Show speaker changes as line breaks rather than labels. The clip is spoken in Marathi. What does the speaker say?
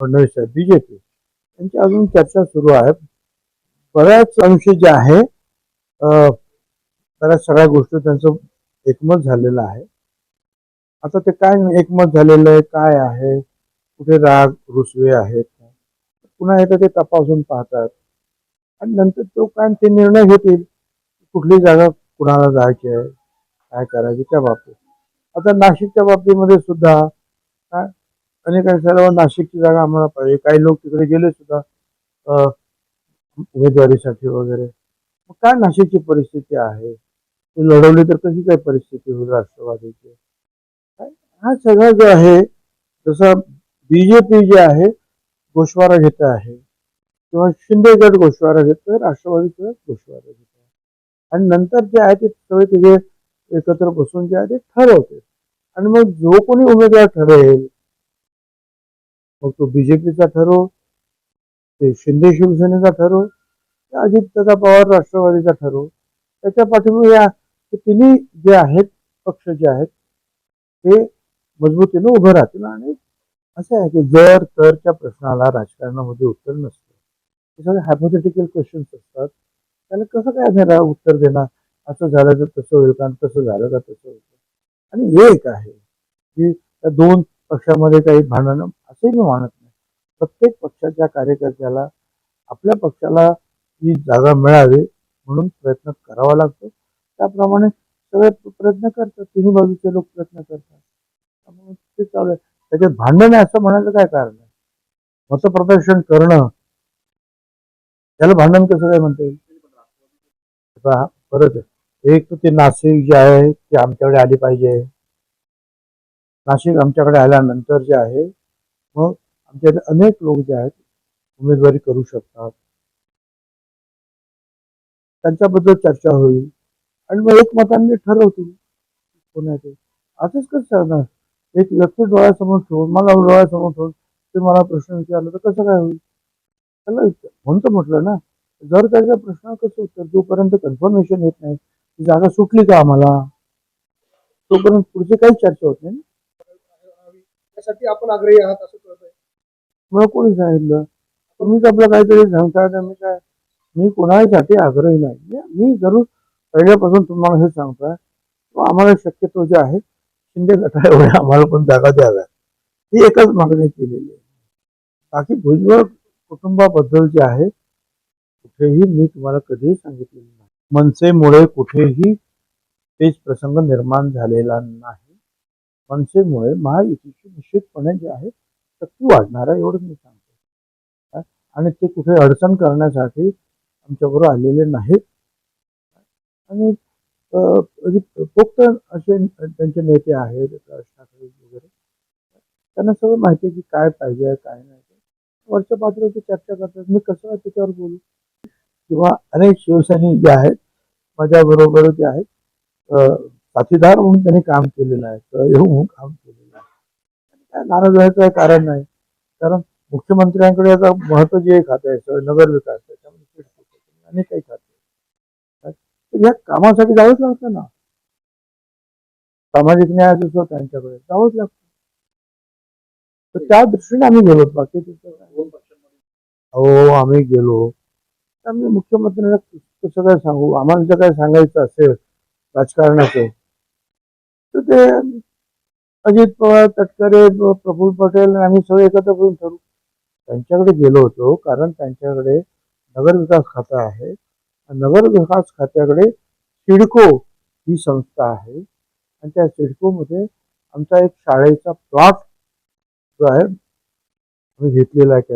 फडणवीस साहेब पी त्यांची अजून चर्चा सुरू आहे. बऱ्याच अंश जे आहे बऱ्याच सगळ्या गोष्टी त्यांचं एकमत झालेलं आहे. आता ते काय एकमत झालेलं आहे काय आहे कुठे राग रुसवे आहेत पुन्हा एकदा ते तपासून पाहतात. आणि नंतर तो काय ते निर्णय घेतील कुठली जागा कुणाला जायची आहे काय करायची त्या बाबतीत. आता नाशिकच्या बाबतीमध्ये सुद्धा काय अनेकांनी सर्व नाशिकची जागा आम्हाला पाहिजे. काही लोक तिकडे गेले सुद्धा उमेदवारीसाठी वगैरे. मग काय नाशिकची परिस्थिती आहे? ती लढवली तर कशी काय परिस्थिती होईल राष्ट्रवादीची? हा सगळा जो आहे जसा बीजेपी जे आहे गोशवारा घेत आहे. किंवा शिंदे गट घेतोय राष्ट्रवादी सुद्धा गोषवारा घेत आहे. आणि नंतर जे आहे ते सगळे तिथे एकत्र बसून जे आहे ते ठरवते आणि मग जो कोणी उमेदवार ठरेल मग तो बीजेपीचा ठरो ते शिंदे शिवसेनेचा ठरो ते अजितदादा पवार राष्ट्रवादीचा ठरो त्याच्या पाठीमागे या तिन्ही जे आहेत पक्ष जे आहेत ते मजबूतीने उभं राहतील. आणि असं आहे की जर तरच्या प्रश्नाला राजकारणामध्ये उत्तर नसतं हे सगळे हायपोथेटिकल क्वेश्चन्स असतात. त्याला कसं काय देणार उत्तर देणार? असं झालं तर तसं होईल का? तसं झालं का? तसं होईल आणि आणि एक आहे की त्या दोन पक्षामध्ये काही भांडणं असंही मी मानत नाही. प्रत्येक पक्षाच्या कार्यकर्त्याला आपल्या पक्षाला ही जागा मिळावी म्हणून प्रयत्न करावा लागतो. त्याप्रमाणे सगळे प्रयत्न करतात तिन्ही बाजूचे लोक प्रयत्न करतात. त्यामुळे ते चालू आहे. त्याच्यात भांडण आहे असं म्हणायचं काय कारण आहे? मतप्रदर्शन करणं त्याला भांडण कसं काय म्हणता येईल? परत आहे. एक तर ते नाशिक जे आहे ते आमच्याकडे आली पाहिजे. नाशिक आमच्याकडे आल्यानंतर जे आहे मग आमच्याकडे अनेक लोक जे आहेत, उमेदवारी करू शकतात. त्यांच्याबद्दल चर्चा होईल. आणि मग एकमतांनी ठरवतील कोण आहे ते असंच कसं एक व्यक्ती डोळ्यासमोर ठेवून, मला डोळ्यासमोर ठेवून ते मला प्रश्न विचारला तर कसं काय होईल? त्याला म्हटलं ना, जर त्याच्या प्रश्न कसं उत्तर, जोपर्यंत कन्फर्मेशन येत नाही जागा सुटली का आम्हाला? तोपर्यंत पुढची काही चर्चा होत नाही
त्यासाठी आपण आग्रही आहात असं कळतंय.
मला कोणी सांगितलं? तुम्हीच आपलं काहीतरी सांगताय तर मी काय? मी कोणासाठी आग्रही नाही. मी- जरूर पहिल्यापासून तुम्हाला हे सांगतोय. आम्हाला शक्यतो जे आहे शिंदे गटा एवढ्या आम्हाला पण जागा द्याव्या ही एकच मागणी केलेली आहे. बाकी भुजबळ कुटुंबाबद्दल जे आहे कुठेही मी तुम्हाला कधीही सांगितलेलं नाही. मनसेमुळे कुठेही तेच प्रसंग निर्माण झालेला नाही. मनसेमुळे महायुतीची निश्चितपणे जे आहे शक्ती वाढणार आहे एवढं मी सांगतो. आणि ते कुठे अडचण करण्यासाठी आमच्याबरोबर आलेले नाहीत. आणि पोक्त म्हणजे असे त्यांचे नेते आहेत राज ठाकरे वगैरे. त्यांना सगळं माहिती आहे की काय पाहिजे काय नाही. वरच्या पातळीवरती चर्चा करतात. मी कसं त्याच्यावर बोलू? किंवा अनेक शिवसैनिक जे आहेत माझ्याबरोबर जे आहेत साथीदार म्हणून त्यांनी काम केलेलं आहे सहयोग म्हणून काम केलेलं आहे. काय नाराज व्हायचं काही कारण नाही. कारण मुख्यमंत्र्यांकडे आता महत्त्व जे खातं आहे सगळं नगर विकास त्याच्यामध्ये अनेक काही खाते या कामासाठी जावंच लागतं ना. सामाजिक न्याय असो त्यांच्याकडे जावंच लागतं. तर त्या दृष्टीने आम्ही गेलो बाकी हो आम्ही गेलो. तर आम्ही मुख्यमंत्र्यांना कसं काय सांगू? आम्हाला जर काय सांगायचं असेल राजकारणाचं तर ते अजित पवार तटकरे प्रफुल प्रफुल्ल पटेल आम्ही सगळे एकत्र करून ठरू त्यांच्याकडे गेलो होतो कारण त्यांच्याकडे नगर विकास खातं आहे. नगर विकास खात्याकडे सिडको ही संस्था आहे. आणि त्या सिडकोमध्ये आमचा एक शाळेचा प्लॉट जो आहे आम्ही घेतलेला आहे.